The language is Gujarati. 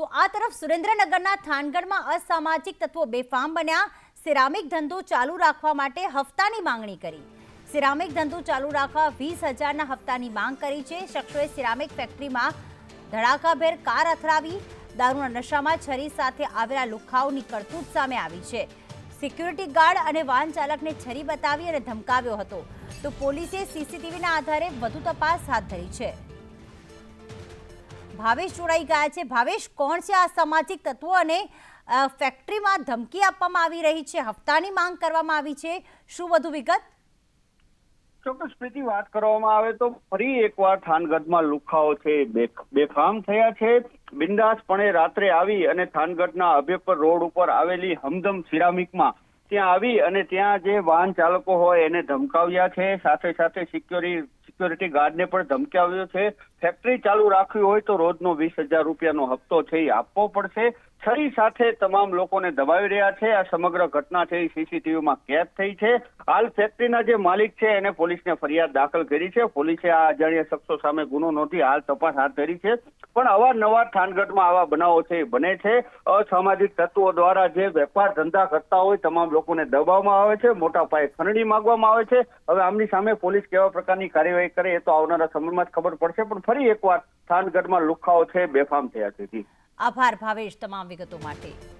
તો આ તરફ સુરેન્દ્રનગરના થાનગઢમાં અસામાજિક તત્વો બેફામ બન્યા. સિરામિક ધંધો ચાલુ રાખવા માટે હપ્તાની માંગણી કરી. સિરામિક ધંધો ચાલુ રાખવા વીસ હજારના હપ્તાની માંગ કરી છે. શખ્સોએ સિરામિક ફેક્ટરીમાં ધડાકાભેર કાર અથડાવી, દારૂના નશામાં છરી સાથે આવેલા લુખાઓની કરતૂત સામે આવી છે. સિક્યુરિટી ગાર્ડ અને વાહન ચાલકને છરી બતાવી અને ધમકાવ્યો હતો. તો પોલીસે સીસીટીવીના આધારે વધુ તપાસ હાથ ધરી છે. ભાવેશ જોડાઈ ગયા છે. ભાવેશ, કોણ છે આ સામાજિક તત્વો અને ફેક્ટરીમાં ધમકી આપવામાં આવી રહી છે? હપ્તાની માંગ કરવામાં આવી છે. શું વધુ વિગત? ચોક્કસ પ્રીતિ, વાત કરવામાં આવે તો ફરી એકવાર થાનગઢમાં લુખાઓ છે. બેફામ થયા છે. બિંદાસપણે રાત્રે આવી અને થાનગઢના અભેપર રોડ ઉપર આવેલી હમદમ સિરામિકમાં ત્યાં આવી અને ત્યાં જે વાહન ચાલકો હોય એને ધમકાવ્યા છે. સાથે સાથે સિક્યોરી સિક્યોરિટી ગાર્ડને પણ ધમકાવ્યો છે. ફેક્ટરી ચાલુ રાખવી હોય તો રોજનો વીસ હજાર રૂપિયાનો હપ્તો છે એ આપવો પડશે. છરી સાથે તમામ લોકોને દબાવી રહ્યા છે. આ સમગ્ર ઘટના છે સીસીટીવીમાં કેદ થઈ છે. હાલ ફેક્ટરીના જે માલિક છે એને પોલીસને ફરિયાદ દાખલ કરી છે. પોલીસે આ અજાણ્યા શખ્સો સામે ગુનો નોંધી હાલ તપાસ હાથ ધરી છે. પણ અવારનવાર થાનગઢમાં આવા બનાવો છે એ બને છે. અસામાજિક તત્વો દ્વારા જે વેપાર ધંધા કરતા હોય તમામ લોકોને દબાવવામાં આવે છે. મોટા પાયે ખંડણી માંગવામાં આવે છે. હવે આમની સામે પોલીસ કેવા પ્રકારની કાર્યવાહી કરે એ તો આવનારા સમયમાં જ ખબર પડશે. પણ ફરી એકવાર થાનગઢમાં લુખાઓ છે, બેફામ થયા છે. આભાર ભાવેશ તમામ વિગતો માટે.